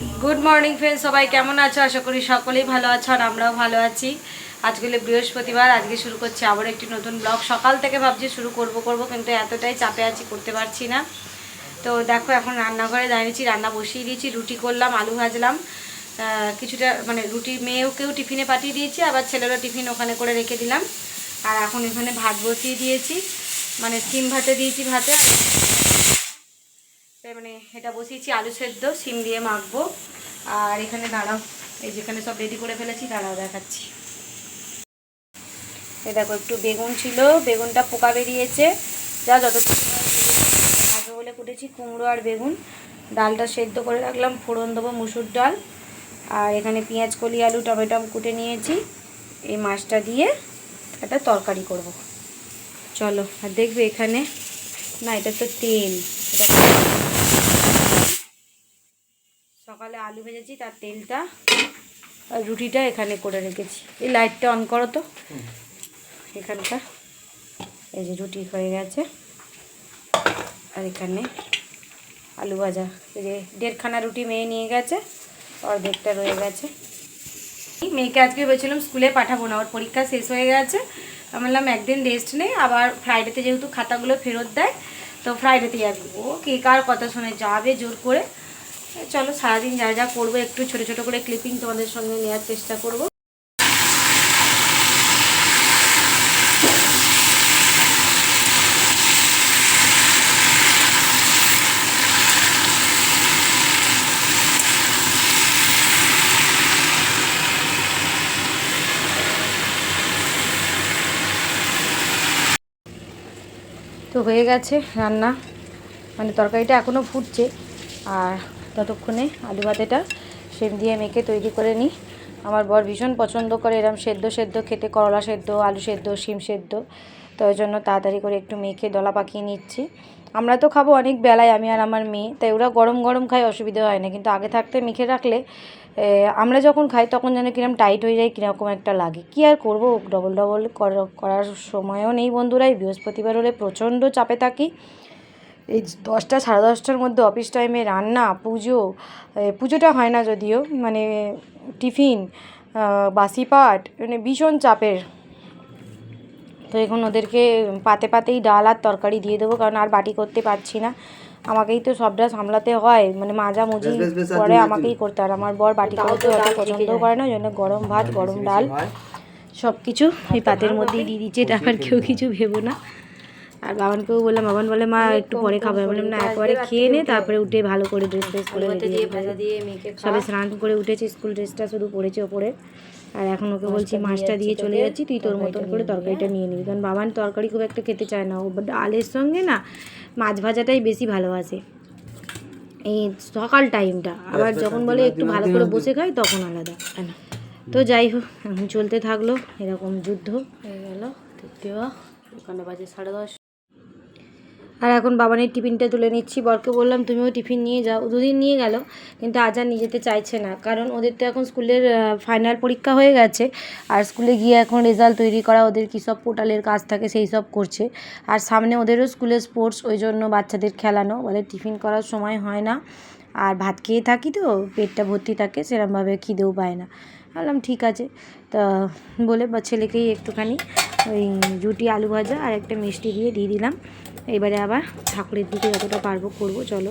Good morning friend সবাই কেমন আছো? আশা করি সকলেই ভালো আছো আর আমরাও ভালো আছি। আজকে বৃহস্পতিবার। আজকে শুরু করছি আবার একটি নতুন ব্লগ। সকাল থেকে ভাবছি শুরু করব করব, কিন্তু এতটাই চাপে আছি, করতে পারছি না। তো দেখো, এখন রান্নাঘরে দাঁড়িয়েছি রান্না বসিয়ে দিয়েছি, রুটি করলাম, আলু ভাজলাম। কিছুটা মানে রুটি মেয়েকেও টিফিনে পাঠিয়ে দিয়েছি, আবার ছেলেরও টিফিন ওখানে করে রেখে দিলাম। আর এখন এখানে ভাত বসিয়ে দিয়েছি। মানে সিম ভাতে দিয়েছি ভাতে। মানে এটা বসিয়েছি, আলু সেদ্ধ সিম দিয়ে মাখবো। আর এখানে দাঁড়াও, এই যেখানে সব রেডি করে ফেলেছি, দাঁড়াও দেখাচ্ছি। এই দেখো, একটু বেগুন ছিল, বেগুনটা পোকা বেরিয়েছে। যা যতটুকু আগে বলে কুটেছি, কুমড়ো আর বেগুন। ডালটা সেদ্ধ করে রাখলাম, ফোড়ন দেবো মুসুর ডাল। আর এখানে পেঁয়াজ, কলি, আলু, টমেটো কুটে নিয়েছি। এই মাছটা দিয়ে একটা তরকারি করব। চলো, আর দেখবে এখানে, না, এটা তো তেল। এটা সকালে আলু ভেজেছি, তার তেলটা আর রুটিটা এখানে করে রেখেছি। এই লাইটটা অন করো তো। এখানটা এই যে রুটি হয়ে গেছে। আর এখানে আলু ভাজা। এই যে দেড়খানা রুটি মেয়ে নিয়ে গেছে, অর্ধেকটা রয়ে গেছে। মেয়েকে আজকে ভেবেছিলাম স্কুলে পাঠাবো না, ওর পরীক্ষা শেষ হয়ে গেছে। আমি বললাম, একদিন রেস্ট নেই আবার ফ্রাইডেতে যেহেতু খাতাগুলো ফেরত দেয়, তো ফ্রাইডেতে যাবি ও কে কার কথা শুনে, যাবে জোর করে। চলো সারাদিন যা যা করব, একটু ছোট ছোট করে ক্লিপিং তোমাদের সঙ্গে নেওয়ার চেষ্টা করব। তো হয়ে গেছে রান্না। মানে তরকারিটা এখনও ফুটছে। আর ততক্ষণে আলু ভাতেটা সেম দিয়ে মেখে তৈরি করে নিই। আমার বর ভীষণ পছন্দ করে এরম সেদ্ধ সেদ্ধ, খেতে করলা সেদ্ধ, আলু সেদ্ধ, শিম সেদ্ধ। তো ওই জন্য তাড়াতাড়ি করে একটু মেখে দলা পাকিয়ে নিচ্ছি। আমরা তো খাব অনেক বেলায়, আমি আর আমার মেয়ে। তাই ওরা গরম গরম খায়, অসুবিধা হয় না। কিন্তু আগে থাকতে মেখে রাখলে আমরা যখন খাই তখন যেন কিরম টাইট হয়ে যায়, কীরকম একটা লাগে। কি আর করব? ডবল ডবল করার সময়ও নেই বন্ধুরা। এই বৃহস্পতিবার হলে প্রচণ্ড চাপে থাকি। এই দশটা সাড়ে দশটার মধ্যে অফিস টাইমে রান্না পুজো পুজোটা হয় না যদিও মানে টিফিন বাসি পাট মানে ভীষণ চাপের। তো এখন ওদেরকে পাতে পাতেই ডাল আর তরকারি দিয়ে দেবো কারণ আর বাটি করতে পারছি না। আমাকেই তো সবটা সামলাতে হয় মানে মাজা মুজি পরে আমাকেই করতে হয়। আর আমার বর বাটি করতে অত পছন্দও করে না ওই জন্য গরম ভাত গরম ডাল সব কিছু এই পাতের মধ্যেই দিয়ে দিচ্ছে এটা আবার কেউ কিছু ভেবো না। আর বাবানকেও বললাম বাবান বলে মা একটু পরে খাব। বললাম না একবারে খেয়ে নে তারপরে উঠে ভালো করে ড্রেস ফ্রেস করে দিয়ে ভাজা দিয়ে মেখে সবে স্নান করে উঠেছি স্কুল ড্রেসটা শুধু পরেছে ওপরে। আর এখন ওকে বলছি মাছটা দিয়ে চলে যাচ্ছি তুই তোর মতন করে তরকারিটা নিয়ে নিবি। কারণ বাবান তরকারি খুব একটা খেতে চায় না ও ডালের সঙ্গে না মাছ ভাজাটাই বেশি ভালোবাসে। এই সকাল টাইমটা আবার যখন বলে একটু ভালো করে বসে খাই তখন আলাদা। তো যাই হোক এখন চলতে থাকল এরকম যুদ্ধ। হয়ে গেল ওখানে বাজে সাড়ে দশ। আর এখন বাবানের টিফিনটা তুলে নিচ্ছি। বরকে বললাম, তুমিও টিফিন নিয়ে যাও। দুদিন নিয়ে গেল, কিন্তু আজ আর নিয়ে যেতে চাইছে না। কারণ ওদের তো এখন স্কুলের ফাইনাল পরীক্ষা হয়ে গেছে। আর স্কুলে গিয়ে এখন রেজাল্ট তৈরি করা, ওদের কী সব পোর্টালের কাজ থাকে সেই সব করছে। আর সামনে ওদেরও স্কুলে স্পোর্টস ওই জন্য বাচ্চাদের খেলানো। বলে টিফিন করার সময় হয় না। আর ভাত খেয়ে থাকি তো, পেটটা ভর্তি থাকে, সেরমভাবে খিদেও পায় না। বললাম ঠিক আছে। তা বলে বা ছেলেকেই একটুখানি ওই রুটি, আলু ভাজা আর একটা মিষ্টি দিয়ে দিয়ে দিলাম। এবারে আবার ঠাকুরের দিকে যতটা পারব করব, চলো।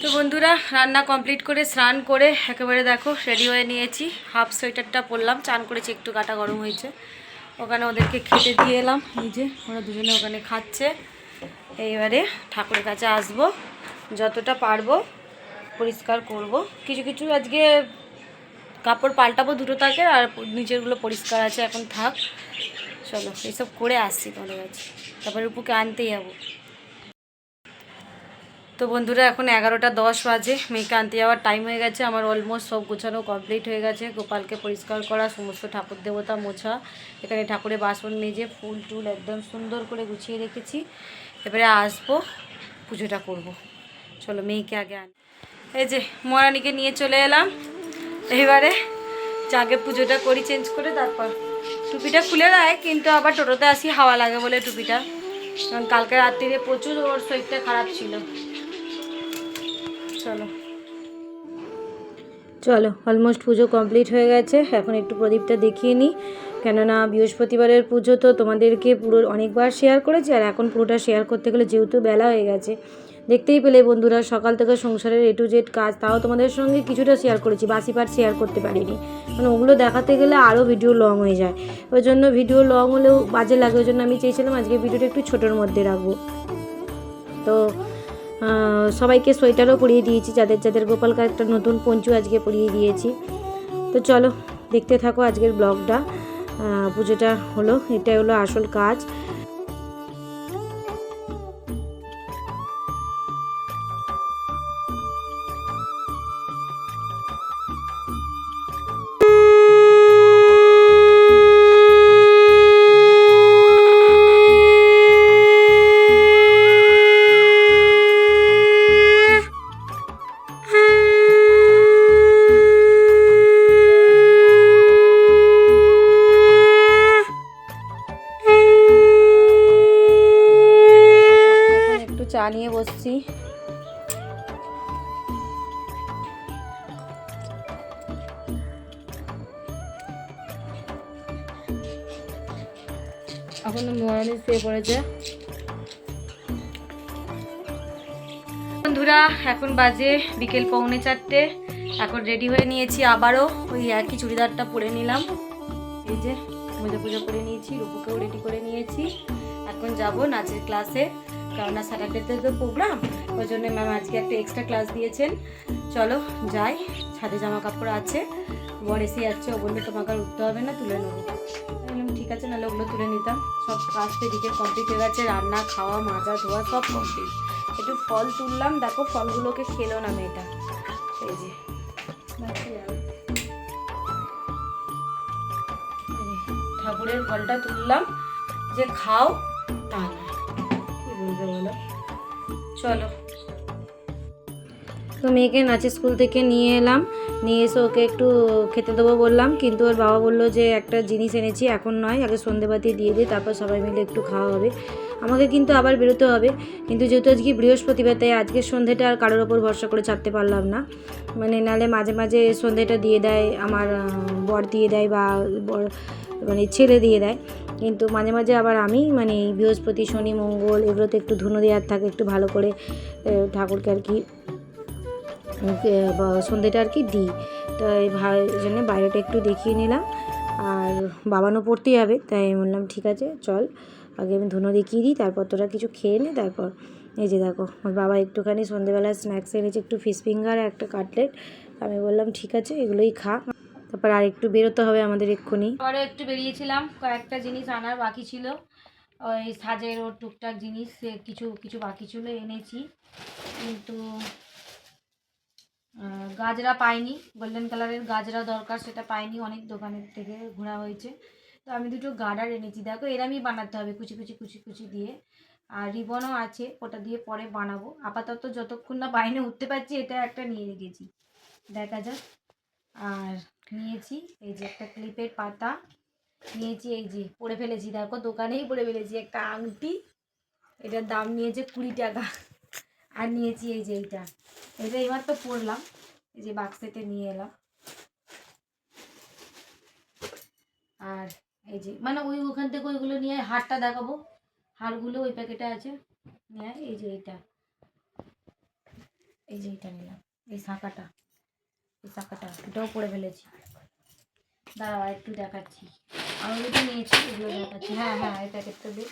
তো বন্ধুরা, রান্না কমপ্লিট করে, স্নান করে একেবারে দেখো রেডি হয়ে নিয়েছি। হাফ সোয়েটারটা পরলাম, চান করেছি, একটু কাটা গরম হয়েছে। ওখানে ওদেরকে খেতে দিয়ে এলাম, এই যে ওরা দুজনে ওখানে খাচ্ছে। এইবারে ঠাকুরের কাছে আসব, যতটা পারব পরিষ্কার করব। কিছু কিছু আজকে কাপড় পাল্টাবো দুটো থাকে আর নিচেরগুলো পরিষ্কার আছে, এখন থাক। চলো এইসব করে আসছি তোমাদের কাছে তারপরে উপকে আনতেই যাব। তো বন্ধুরা, এখন এগারোটা দশ বাজে। মেয়েকে আনতে যাওয়ার টাইম হয়ে গেছে। আমার অলমোস্ট সব গোছানো কমপ্লিট হয়ে গেছে। গোপালকে পরিষ্কার করা, সমস্ত ঠাকুর দেবতা মোছা। এখানে ঠাকুরের বাসন মেজে ফুল টুল একদম সুন্দর করে গুছিয়ে রেখেছি। এবারে আসব, পুজোটা করব। চলো, মেয়েকে আগে আন। এই যে, মহারানীকে নিয়ে চলে এলাম। এবারে আগে পুজোটা করি চেঞ্জ করে তারপর টুপিটা খুলে দেয়, কিন্তু আবার টোটোতে আসি হাওয়া লাগে বলে টুপিটা। কারণ কালকে রাত্রিরে প্রচুর ওর শরীরটা খারাপ ছিল। চলো। চলো অলমোস্ট পুজো কমপ্লিট হয়ে গেছে। এখন একটু প্রদীপটা দেখিয়ে নিই। কেননা বৃহস্পতিবারের পুজো তো তোমাদেরকে পুরো অনেকবার শেয়ার করেছি, আর এখন পুরোটা শেয়ার করতে গেলে যেহেতু বেলা হয়ে গেছে দেখতেই পেলে বন্ধুরা, সকাল থেকে সংসারের এ টু জেড কাজ, তাও তোমাদের সঙ্গে কিছুটা শেয়ার করেছি, বাসি পার্ট শেয়ার করতে পারিনি। মানে ওগুলো দেখাতে গেলে আরও ভিডিও লং হয়ে যায়। ওই জন্য ভিডিও লং হলেও বাজে লাগে, ওই জন্য আমি চেয়েছিলাম আজকে ভিডিওটা একটু ছোটোর মধ্যে রাখব। তো সবাইকে সোয়েটারও পরিয়ে দিয়েছি, যাদের যাদের গোপালকে একটা নতুন পঞ্চু আজকে পরিয়ে দিয়েছি। তো চলো, দেখতে থাকো আজকের ব্লগটা পুজোটা হলো, এটাই হলো আসল কাজ। এখন মহারানী শুয়ে পড়েছে। বন্ধুরা, এখন বাজে বিকেল পৌনে চারটে। এখন রেডি হয়ে নিয়েছি আবারও। ওই একই চুড়িদারটা পরে নিলাম। এই যে পুজো পুজো করে নিয়েছি, রূপুকেও রেডি করে নিয়েছি। এখন যাব নাচের ক্লাসে কেননা স্যাটারডেতে তো প্রোগ্রাম ওই জন্য ম্যাম আজকে একটা এক্সট্রা ক্লাস দিয়েছেন। চলো, যাই, ছাদে জামা কাপড় আছে। বর এসে যাচ্ছে ও বলল তোমাকে আর উঠতে হবে না তুলে নেব। বললাম ঠিক আছে নাহলে ওগুলো তুলে নিতাম। সব কাজ তো এদিকে কমপ্লিট হয়ে গেছে রান্না খাওয়া মাজা ধোয়া সব কমপ্লিট একটু ফল তুললাম দেখো ফলগুলোকে খেলো না মেয়েটা। এই যে, ঠাকুরের ফলটা তুললাম যে খাও তা না। কি বলবে বলো? চলো। তো মেয়েকে নাচের স্কুল থেকে নিয়ে এলাম। নিয়ে এসে ওকে একটু খেতে দেবো বললাম, কিন্তু ওর বাবা বলল যে একটা জিনিস এনেছি, এখন নয়, আগে সন্ধেবাতি দিয়ে দিই তারপর সবাই মিলে একটু খাওয়া হবে। আমাকে কিন্তু আবার বেরোতে হবে, কিন্তু যেহেতু আজকে বৃহস্পতিবার, তাই আজকে সন্ধেটা আর কারোর ওপর ভরসা করে ছাড়তে পারলাম না। মানে নালে মাঝে মাঝে সন্ধেটা দিয়ে দেয়, আমার বর দিয়ে দেয় বা বর মানে ছেলে দিয়ে দেয়, কিন্তু মাঝে মাঝে আবার আমি মানে বৃহস্পতি, শনি, মঙ্গল, এগুলোতে একটু ধুনো দেওয়ার থাকে, একটু ভালো করে ঠাকুরকে আর কি সন্ধেটা আর কি দিই। তো এই ভাই জন্য বাইরেটা একটু দেখিয়ে নিলাম। আর বাবানও পড়তেই হবে তাই বললাম, ঠিক আছে, চল। আগে আমি ধুনো দেখিয়ে দিই, তারপর তোরা কিছু খেয়ে নে, তারপর এই যে দেখো, আমার বাবা একটুখানি সন্ধেবেলা স্ন্যাক্স এনেছে একটু ফিশ ফিঙ্গার একটা কাটলেট আমি বললাম, ঠিক আছে, এগুলোই খা। তারপর আর একটু বেরোতে হবে আমাদের এক্ষুনি। আরও একটু বেরিয়েছিলাম, কয়েকটা জিনিস আনার বাকি ছিল। ওই সাজের ও টুকটাক জিনিস কিছু কিছু বাকি ছিল, এনেছি। কিন্তু গাজরা পাইনি গোল্ডেন কালারের গাজরা দরকার, সেটা পাইনি, অনেক দোকানের থেকে ঘোরা হয়েছে। তো আমি দুটো গার্ডার এনেছি। দেখো এরামই বানাতে হবে, কুচি কুচি কুচি কুচি দিয়ে। আর রিবনও আছে, ওটা দিয়ে পরে বানাবো। আপাতত যতক্ষণ না বাইনে উঠতে পারছি, এটা একটা নিয়ে রেখেছি। দেখা যাক। আর নিয়েছি, এই যে একটা ক্লিপের পাতা। নিয়েছি, এই যে পরে ফেলেছি। দেখো, দোকানেই পরে ফেলেছি, একটা আংটি। এটার দাম নিয়েছে কুড়ি টাকা। আর নিয়েছি এই যে এইটা। এটা এবার তো পরলাম এই যে বাক্সেতে নিয়ে এলাম। আর এই যে মানে ওই ওখান থেকে ওইগুলো নিয়ে হারটা দেখাবো। হারগুলো ওই প্যাকেটে আছে। নিয়ে এই যে এইটা। এই যে এইটা নিলাম। এই শাঁখাটা। এই শাঁখাটা, এটাও পরে ফেলেছি। দাঁড়াও একটু দেখাচ্ছি। আমি যেটা নিয়েছি, এগুলো দেখাচ্ছি। হ্যাঁ হ্যাঁ এই প্যাকেটটা দিয়ে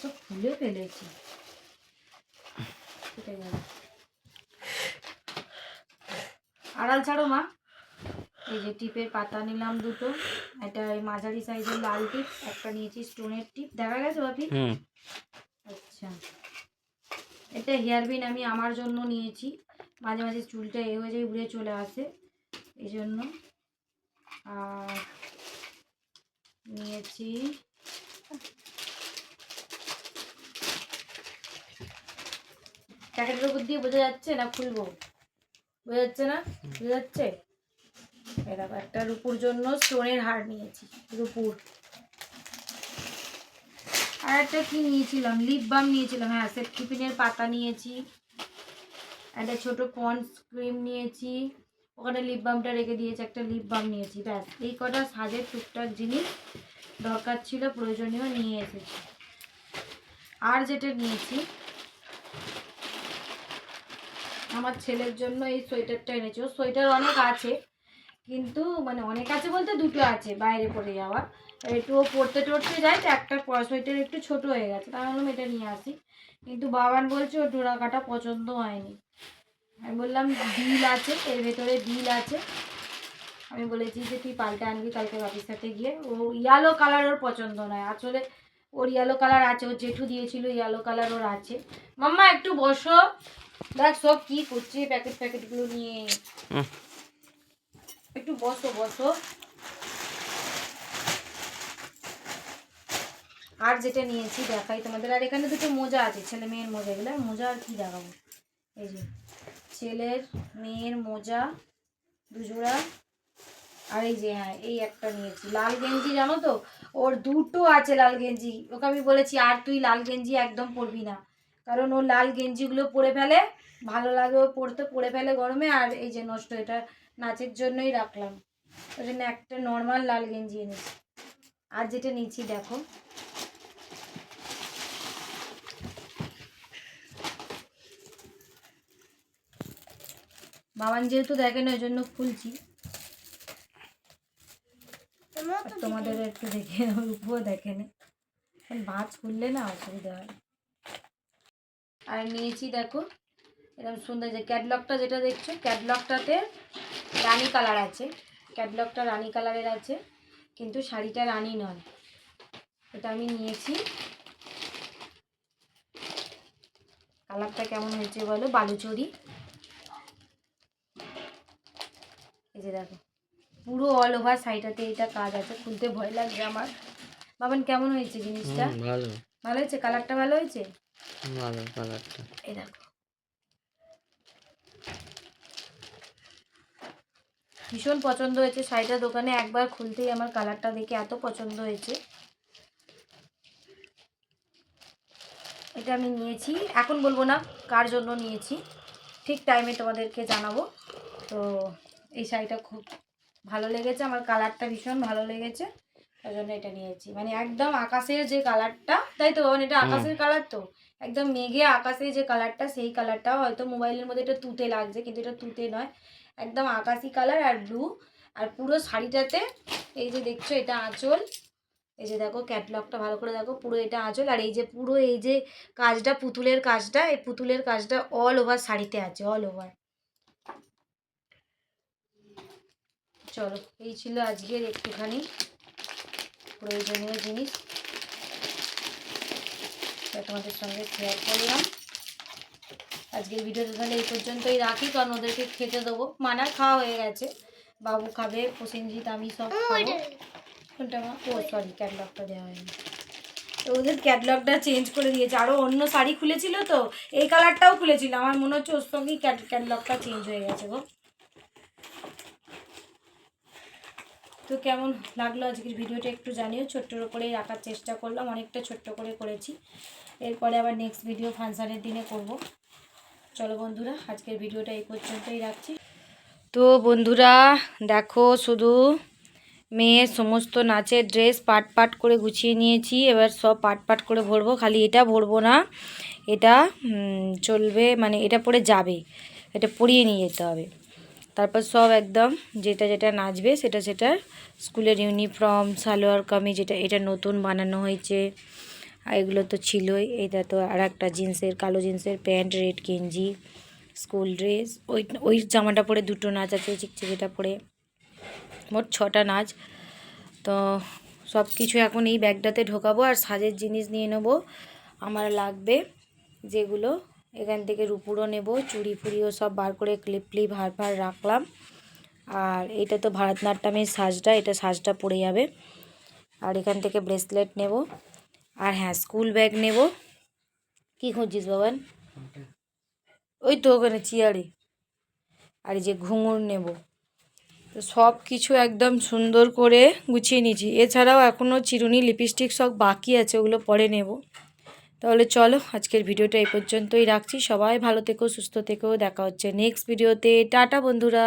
সব খুলে ফেলেছি। আড়াল ছাড়ো মা। এই যে টিপের পাতা নিলাম দুটো। এটা এই মাঝারি সাইজের লাল টিপ একটা নিয়েছি স্টোনের টিপ। দেখা গেছে বাপি? আচ্ছা। এটা হেয়ার বিন আমি আমার জন্য নিয়েছি। মাঝে মাঝে চুলটা এ হয়ে যায় উড়ে চলে আসে। এই জন্য। আর নিয়েছি প্যাকেটের উপর দিয়ে বোঝা যাচ্ছে না খুলবো? বোঝা যাচ্ছে না? বোঝা যাচ্ছে? এরকম একটা রুপুর জন্য স্টোনের হার নিয়েছি, রুপুর। আর একটা কি নিয়েছিলাম? লিপ বাম নিয়েছিলাম হ্যাঁ সেফটিপিনের পাতা নিয়েছি। একটা ছোট পন্স ক্রিম নিয়েছি। ওখানে লিপ বামটা রেখে দিয়েছি, একটা লিপ বাম নিয়েছি। ব্যাস, এই কটা সাজের টুকটাক জিনিস দরকার ছিল, প্রয়োজনীয় নিয়ে এসেছি। আর যেটা নিয়েছি আমার ছেলের জন্য এই সোয়েটারটা এনেছি। ও সোয়েটার অনেক আছে, কিন্তু মানে অনেক আছে বলতে দুটো আছে, বাইরে পরে যাওয়া একটু ও পড়তে টড়তে যায়, তো একটা সোয়েটার একটু ছোট হয়ে গেছে। তাই বললাম, এটা নিয়ে আসি। কিন্তু বাবান বলছে ও ডোরা কাটা পছন্দ হয়নি। আমি বললাম বিল আছে, এর ভেতরে বিল আছে। আমি বলেছি যে, তুই পাল্টে আনবি কালকে বাপির সাথে গিয়ে। ও ইয়েলো কালার ওর পছন্দ নয়। আসলে ওর ইয়েলো কালার আছে ওর জেঠু দিয়েছিল ইয়েলো কালার ওর আছে। মাম্মা একটু বসো। দেখ সব কি করছে প্যাকেট প্যাকেটগুলো নিয়ে। একটু বসো বসো। আর যেটা নিয়েছি দেখাই তোমাদের। আর এখানে দুটো মোজা আছে ছেলে মেয়ের মোজা। এগুলো আর মোজা আর কি দেখাবো? এই যে ছেলের মেয়ের মোজা দুজোড়া। আর এই যে হ্যাঁ এই একটা নিয়েছি। লাল গেঞ্জি জানো তো? ওর দুটো আছে লাল গেঞ্জি। ওকে আমি বলেছি, আর তুই লাল গেঞ্জি একদম পরবি না। কারণ ও লাল গেঞ্জিগুলো পরে ফেলে, ভালো লাগে ও পরতে, পরে ফেলে গরমে, আর এই যে নষ্ট, এটা নাচের জন্যই রাখলাম। ওই জন্য একটা নর্মাল লাল গেঞ্জি এনেছি। আর যেটা নিয়েছি, দেখো। বাবান যেহেতু দেখে না ওই জন্য খুলছি আর তোমাদের একটু দেখে রূপও দেখে না ভাঁজ খুললে না অসুবিধা হয়। আর নিয়েছি দেখো এরকম সুন্দর যে ক্যাটলগটা যেটা দেখছ ক্যাটলগটাতে রানী কালার আছে। ক্যাটলগটা রানি কালারের আছে কিন্তু শাড়িটা রানী নয়। এটা আমি নিয়েছি। কালারটা কেমন হয়েছে বলো? বালুচরি। এই যে দেখো। পুরো অল ওভার সাইডটাতে এটা কাজ আছে খুলতে ভয় লাগছে আমার। বাবান কেমন হয়েছে জিনিসটা? ভালো। ভালো হয়েছে? কালারটা ভালো হয়েছে? ভালো কালারটা এই দেখো। ভীষণ পছন্দ হয়েছে শাড়িটা দোকানে একবার খুলতেই আমার কালারটা দেখে এত পছন্দ হয়েছে। এটা আমি নিয়েছি। এখন বলব না কার জন্য নিয়েছি। ঠিক টাইমে তোমাদেরকে জানাব। তো এই শাড়িটা খুব ভালো লেগেছে আমার কালারটা ভীষণ ভালো লেগেছে। তাই জন্য এটা নিয়েছি। মানে একদম আকাশের যে কালারটা তাই তো? মানে এটা আকাশের কালার তো? একদম মেঘে আকাশে যে কালারটা সেই কালারটা হয়তো মোবাইলের মধ্যে এটা তুতে লাগছে কিন্তু এটা তুতে নয়। একদম আকাশি কালার আর ব্লু। আর পুরো শাড়িটাতে এই যে দেখছ এটা আঁচল। এই যে দেখো ক্যাটলগটা ভালো করে দেখো পুরো এটা আঁচল। আর এই যে পুরো এই যে কাজটা পুতুলের কাজটা এই পুতুলের কাজটা অল ওভার শাড়িতে আছে অল ওভার চলো এই ছিল আজকের একটুখানি প্রয়োজনীয় জিনিস। তোমাদের সঙ্গে শেয়ার করলাম। আজকের ভিডিওটা তাহলে এই পর্যন্তই রাখি কারণ ওদেরকে খেতে দেবো। মানার খাওয়া হয়ে গেছে। বাবু খাবে প্রসেনজিৎ আমি সব খাব। কোনটা মা? ও সরি ক্যাটলগটা দেওয়া হয়নি। তো ওদের ক্যাটলগটা চেঞ্জ করে দিয়েছে। আরও অন্য শাড়ি খুলেছিল তো এই কালারটাও খুলেছিল। আমার মনে হচ্ছে ওর সঙ্গেই ক্যাটলগটা চেঞ্জ হয়ে গেছে গো। তো কেমন লাগল আজকের ভিডিওটা একটু জানিও। ছোট্টর করেই রাখার চেষ্টা করলাম, অনেকটা ছোট্ট করে করেছি। এরপরে আবার নেক্সট ভিডিও ফাংশানের দিনে করব। চলো বন্ধুরা, আজকের ভিডিওটা এই পর্যন্তই রাখছি। তো বন্ধুরা, দেখো শুধু মেয়ের সমস্ত নাচের ড্রেস পাট পাট করে গুছিয়ে নিয়েছি। এবার সব পাট পাট করে ভরবো, খালি এটা ভরবো না। এটা চলবে মানে এটা পরে যাবে। এটা পরিয়ে নিয়ে যেতে হবে। তারপর সব একদম যেটা যেটা নাচবে সেটা সেটা স্কুলের ইউনিফর্ম, সালোয়ার কামিজ যেটা, এটা নতুন বানানো হয়েছে। আর এগুলো তো ছিলই। এটা তো আর একটা জিন্সের, কালো জিন্সের প্যান্ট, রেড গেঞ্জি, স্কুল ড্রেস, ওই ওই জামাটা পরে দুটো নাচ আছে চিকচিকিটা পরে। মোট ছটা নাচ। তো সব কিছু এখন এই ব্যাগটাতে ঢোকাবো আর সাজের জিনিস নিয়ে নেব। আমার লাগবে যেগুলো এখান থেকে রুপুরও নেব, চুড়ি ফুড়িও সব বার করে ক্লিপ ক্লিপ হার ফার রাখলাম। আর এটা তো ভারতনাট্যমের সাজটা, এটা সাজটা পড়ে যাবে। আর এখান থেকে ব্রেসলেট নেব। আর হ্যাঁ স্কুল ব্যাগ নেব। কী খুঁজছিস বাবান? ওই তো ওখানে চেয়ারে আর যে ঘুঙুর নেব। তো সব কিছু একদম সুন্দর করে গুছিয়ে নিয়েছি। এছাড়াও এখনও চিরুনি লিপস্টিক সব বাকি আছে, ওগুলো পরে নেব। তাহলে চলো, আজকের ভিডিওটা এই পর্যন্তই রাখছি। সবাই ভালো থেকো, সুস্থ থেকো। দেখা হচ্ছে নেক্সট ভিডিওতে টাটা, বন্ধুরা।